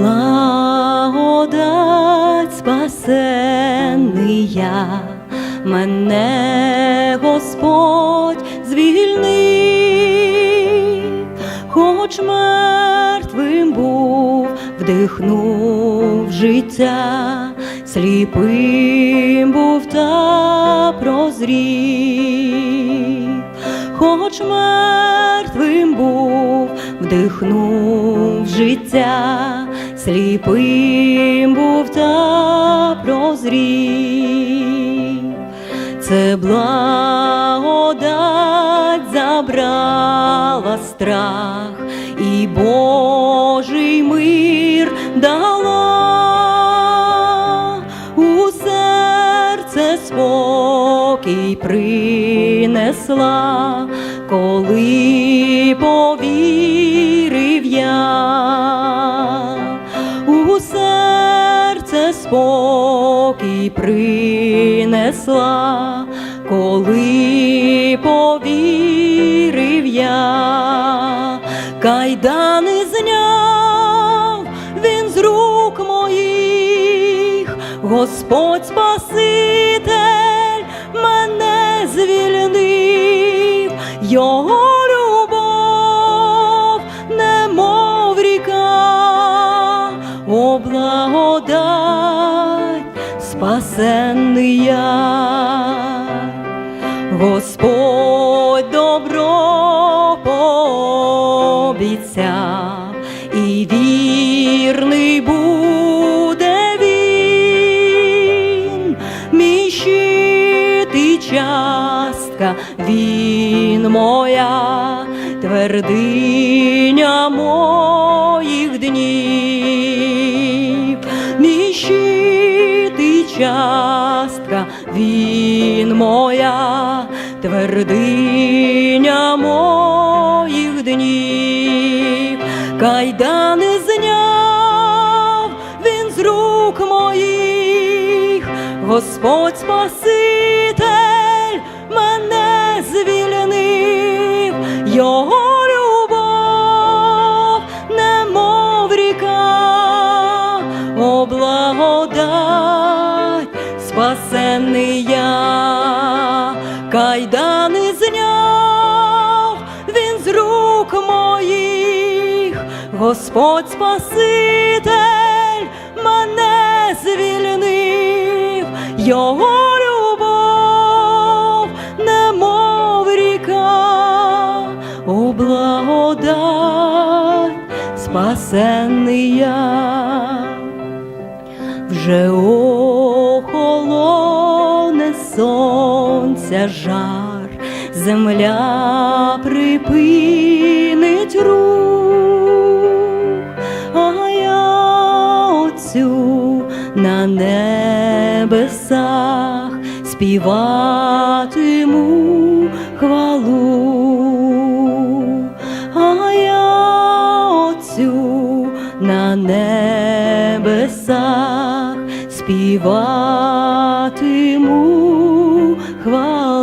благодать спасенний мене Господь звільнив, хоч мертвим був, вдихнув життя, сліпим був та прозрів, хоч мертвим був, вдихнув життя, сліпим був та прозрів. Це благодать забрала страх і Божий мир дала у серце спокій принесла, коли повірив я спокій принесла, коли повірив я, кайдани зняв він з рук моїх, Господь Спаситель спасенний я. Господь добро пообіцяв, і вірний буде він, мій щит і частка, він моя твердиня моїх днів, мій щит частка, він моя твердиня моїх днів, кайдани зняв він з рук моїх, Господь Спаситель кайдани зняв він з рук моїх, Господь Спаситель мене звільнив, його любов, немов ріка, о благодать спасенний я. Вже сонця жар, земля припинить рух, а я отцю на небесах співатиму хвалу, а я отцю на небесах співатиму хвалу.